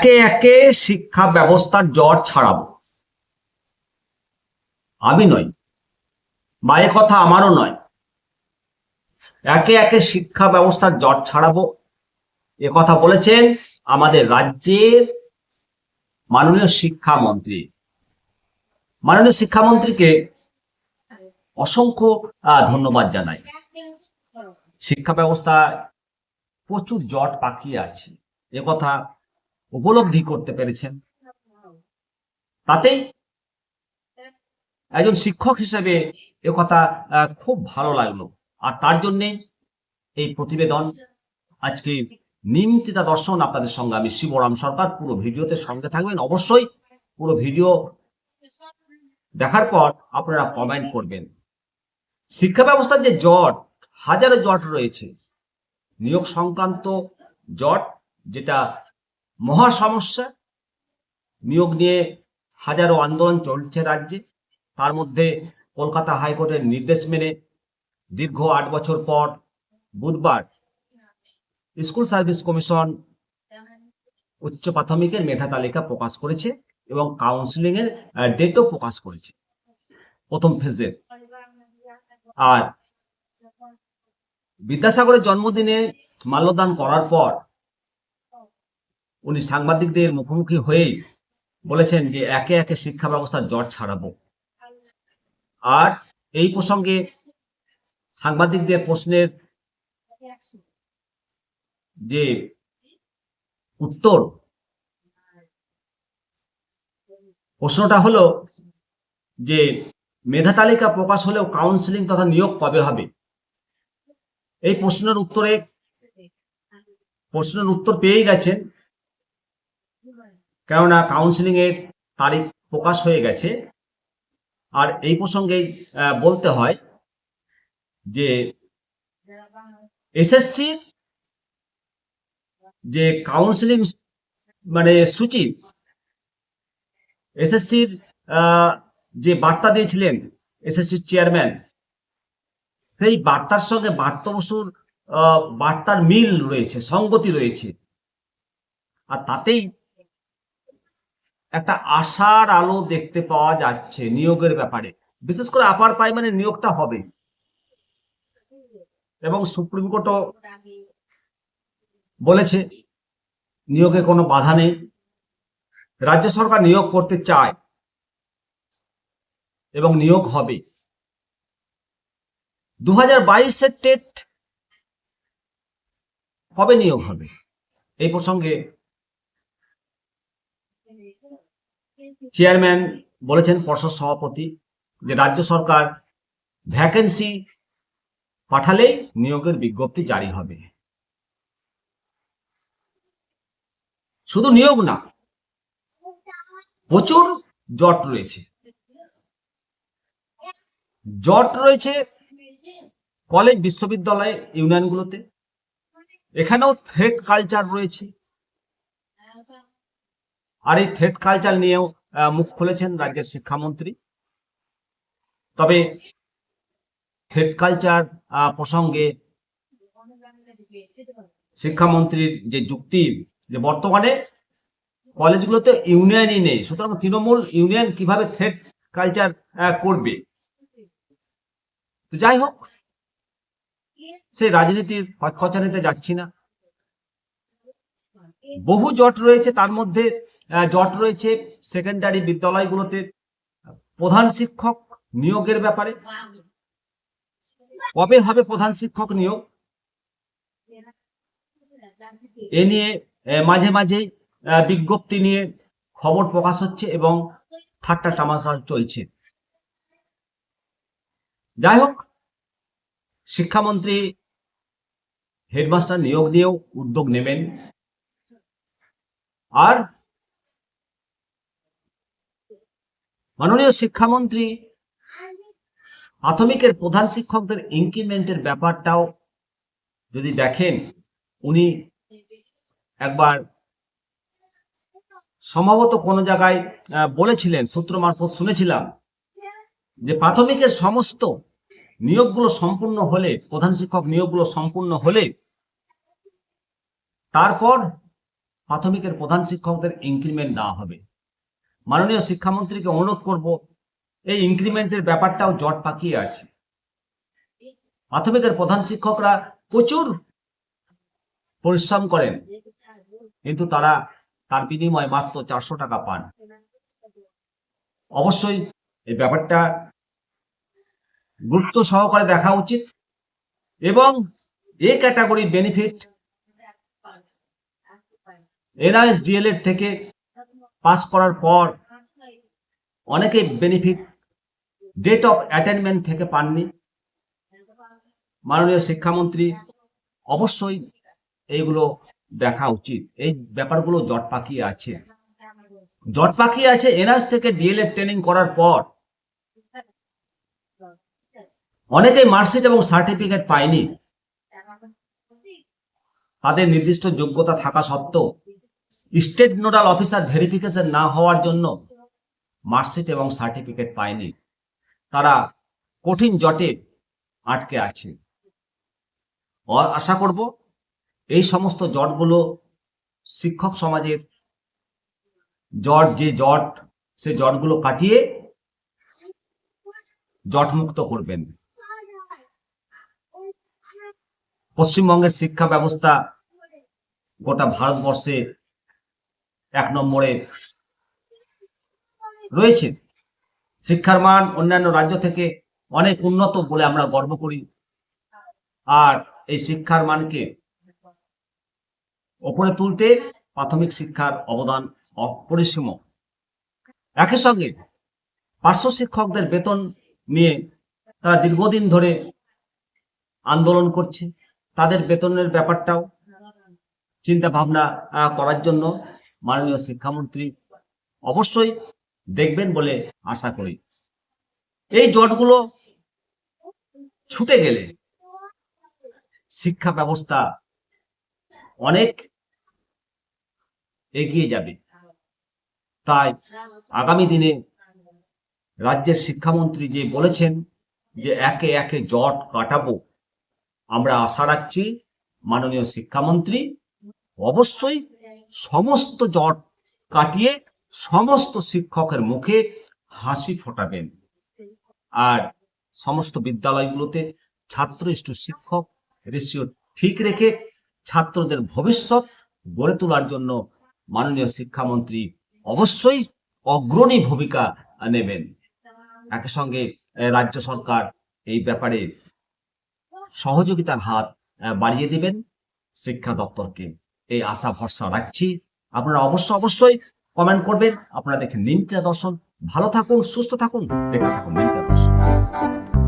একে একে শিক্ষা ব্যবস্থার জ্বর ছাড়াবো। আমি নই, মায়ের কথা আমারও নয়। একে একে শিক্ষা ব্যবস্থার জট ছাড়াবো। এ কথা বলেছেন আমাদের রাজ্যের মাননীয় শিক্ষামন্ত্রী। মাননীয় শিক্ষামন্ত্রীকে অসংখ্য ধন্যবাদ জানাই। শিক্ষা ব্যবস্থায় প্রচুর জট পাকিয়ে আছে। এ কথা উপলব্ধি করতে পেরেছেন। তাতেই একজন শিক্ষক হিসেবে এ কথা খুব ভালো লাগল। আর তার জন্যে এই প্রতিবেদন, আজকে নিমতিতা দর্শন আপনাদের সঙ্গে আমি শিবরাম সরকার, পুরো ভিডিওতে সঙ্গে থাকবেন। অবশ্যই পুরো ভিডিও দেখার পর আপনারা কমেন্ট করবেন। শিক্ষা ব্যবস্থার যে জট, হাজারো জট রয়েছে। নিয়োগ সংক্রান্ত জট, যেটা মহা সমস্যা নিয়োগ নিয়ে হাজারো আন্দোলন চলছে রাজ্যে। তার মধ্যে কলকাতা হাইকোর্টের নির্দেশ মেনে দীর্ঘ আট বছর পর বুধবার স্কুল সার্ভিস কমিশন উচ্চ প্রাথমিকের মেধা তালিকা প্রকাশ করেছে এবং কাউন্সিলিং এর ডেটও প্রকাশ করেছে। প্রথম ফেজের আর বিদ্যাসাগরের জন্মদিনে মাল্যদান করার পর উনি সাংবাদিকদের মুখোমুখি হয়েই বলেছেন যে একে একে শিক্ষা ব্যবস্থার জ্বর ছাড়াবো। আর এই প্রসঙ্গে সাংবাদিকদের প্রশ্নের যে উত্তর, প্রশ্নটা হলো যে মেধা তালিকা প্রকাশ হলেও কাউন্সিলিং তথা নিয়োগ কবে হবে? এই প্রশ্নের উত্তরে, প্রশ্নের উত্তর পেয়েই গেছেন কেননা কাউন্সিলিং এর তারিখ প্রকাশ হয়ে গেছে। আর এই প্রসঙ্গে বলতে হয় যে এসএসসির যে কাউন্সিলিং মানে সূচি, এসএসসির যে বার্তা দিয়েছিলেন এসএসসির চেয়ারম্যান সেই বার্তার সঙ্গে বার্তা বসুর বার্তার মিল রয়েছে, সঙ্গতি রয়েছে। আর তাতেই একটা আশার আলো দেখতে পাওয়া যাচ্ছে নিয়োগের ব্যাপারে। বিশেষ করে আপার প্রাইমারি নিয়োগটা হবে। এবং সুপ্রিম কোর্টও বলেছে, নিয়োগে কোনো বাধা নেই। রাজ্য সরকার নিয়োগ করতে চায় এবং নিয়োগ হবে। দু হাজার বাইশের টেট কবে নিয়োগ হবে। এই প্রসঙ্গে চেয়ারম্যান বলেছেন পর্ষদ সভাপতি যে রাজ্য সরকার ভ্যাকেন্সি পাঠালেই নিয়োগের বিজ্ঞপ্তি জারি হবে। শুধু নিয়োগ না, প্রচুর জট রয়েছে। জট রয়েছে কলেজ বিশ্ববিদ্যালয় ইউনিয়নগুলোতে এখানেও থ্রেড কালচার রয়েছে। আর এই থ্রেড কালচার নিয়েও মুখ খুলেছেন রাজ্যের শিক্ষামন্ত্রী। তবে থ্রেড কালচার প্রসঙ্গে শিক্ষামন্ত্রীর যে যুক্তি, যে বর্তমানে কলেজগুলোতে ইউনিয়নই নেই, সুতরাং তৃণমূল ইউনিয়ন কীভাবে থ্রেড কালচার করবে? তো যাই হোক, সে রাজনীতির খচখচানিতে যাচ্ছি না। বহু জট রয়েছে তার মধ্যে জট রয়েছে সেকেন্ডারি বিদ্যালয়গুলোতে। প্রধান শিক্ষক নিয়োগের ব্যাপারে। কবে হবে প্রধান শিক্ষক নিয়োগ? এ নিয়ে আহ, মাঝে বিজ্ঞপ্তি নিয়ে খবর প্রকাশ হচ্ছে এবং ঠাট্টা তামাশা চলছে। যাই হোক শিক্ষামন্ত্রী হেডমাস্টার নিয়োগ নিয়েও উদ্যোগ নেবেন। আর মাননীয় শিক্ষামন্ত্রী, প্রাথমিকের প্রধান শিক্ষকদের ইনক্রিমেন্টের ব্যাপারটাও যদি দেখেন, উনি একবার সম্ভবত কোনো জায়গায় বলেছিলেন, সূত্র মারফত শুনেছিলাম যে প্রাথমিকের সমস্ত নিয়োগগুলো সম্পূর্ণ হলে, প্রধান শিক্ষক নিয়োগগুলো সম্পূর্ণ হলে, তারপর প্রাথমিকের প্রধান শিক্ষকদের ইনক্রিমেন্ট দেওয়া হবে। মাননীয় শিক্ষামন্ত্রীকে অনুরোধ করব, এই ইনক্রিমেন্টের ব্যাপারটাও জট পাকিয়ে আছে। প্রাথমিকের প্রধান শিক্ষকরা প্রচুর পরিশ্রম করেন, কিন্তু তারা তার বিনিময়ে মাত্র চারশো টাকা পান। অবশ্যই এই ব্যাপারটা গুরুত্ব সহকারে দেখা উচিত এবং A category benefit NIS DElEd থেকে পাস করার পর অনেকে বেনিফিট ডেট অফ অ্যাটেনমেন্ট থেকে পাননি। মাননীয় শিক্ষামন্ত্রী, অবশ্যই এইগুলো দেখা উচিত। এই ব্যাপারগুলো জট পাকিয়ে আছে। জট পাকিয়ে আছে এনআইএস থেকে ডিএলএড ট্রেনিং করার পর। অনেকেই মার্কশিট এবং সার্টিফিকেট পায়নি। তাদের নির্দিষ্ট যোগ্যতা থাকা সত্ত্বেও স্টেট নোডাল অফিসার ভেরিফিকেশন না হওয়ার জন্য মার্কশিট এবং সার্টিফিকেট পায়নি। তারা কঠিন জটে আটকে আছে। আশা করব এই সমস্ত জটগুলো শিক্ষক সমাজের জট যে জট, সে জটগুলো কাটিয়ে জটমুক্ত করবেন। পশ্চিমবঙ্গের শিক্ষা ব্যবস্থা গোটা ভারতবর্ষে এক নম্বরে রয়েছে। শিক্ষার মান অন্যান্য রাজ্য থেকে অনেক উন্নত বলে আমরা গর্ব করি। আর এই শিক্ষার মানকে ওপরে তুলতে প্রাথমিক শিক্ষার অবদান অপরিসীম। একই সঙ্গে পার্শ্ব শিক্ষকদের বেতন নিয়ে তারা দীর্ঘদিন ধরে আন্দোলন করছে। তাদের বেতনের ব্যাপারটাও চিন্তা ভাবনা করার জন্য মাননীয় শিক্ষামন্ত্রী অবশ্যই দেখবেন বলে আশা করি। এই জটগুলো ছুটে গেলে শিক্ষা ব্যবস্থা অনেক এগিয়ে যাবে। তাই আগামী দিনে রাজ্যের শিক্ষামন্ত্রী যে বলেছেন যে একে একে জট কাটাবো, আমরা আশা রাখছি। মাননীয় শিক্ষামন্ত্রী অবশ্যই সমস্ত জট কাটিয়ে সমস্ত শিক্ষকের মুখে হাসি ফোটাবেন। আর সমস্ত বিদ্যালয়গুলোতে ছাত্র ইষ্টু শিক্ষক রেশিও ঠিক রেখে ছাত্রদের ভবিষ্যৎ গড়ে তোলার জন্য মাননীয় শিক্ষামন্ত্রী অবশ্যই অগ্রণী ভূমিকা নেবেন। একই সঙ্গে রাজ্য সরকার এই ব্যাপারে সহযোগিতার হাত বাড়িয়ে দিবেন শিক্ষা দপ্তরকে। এই আশা ভরসা রাখছি। আপনারা অবশ্য অবশ্যই কমেন্ট করবেন। আপনারা দেখেন নিমিতা দর্শন। ভালো থাকুন, সুস্থ থাকুন। দেখতে থাকুন নিমিতা দর্শন।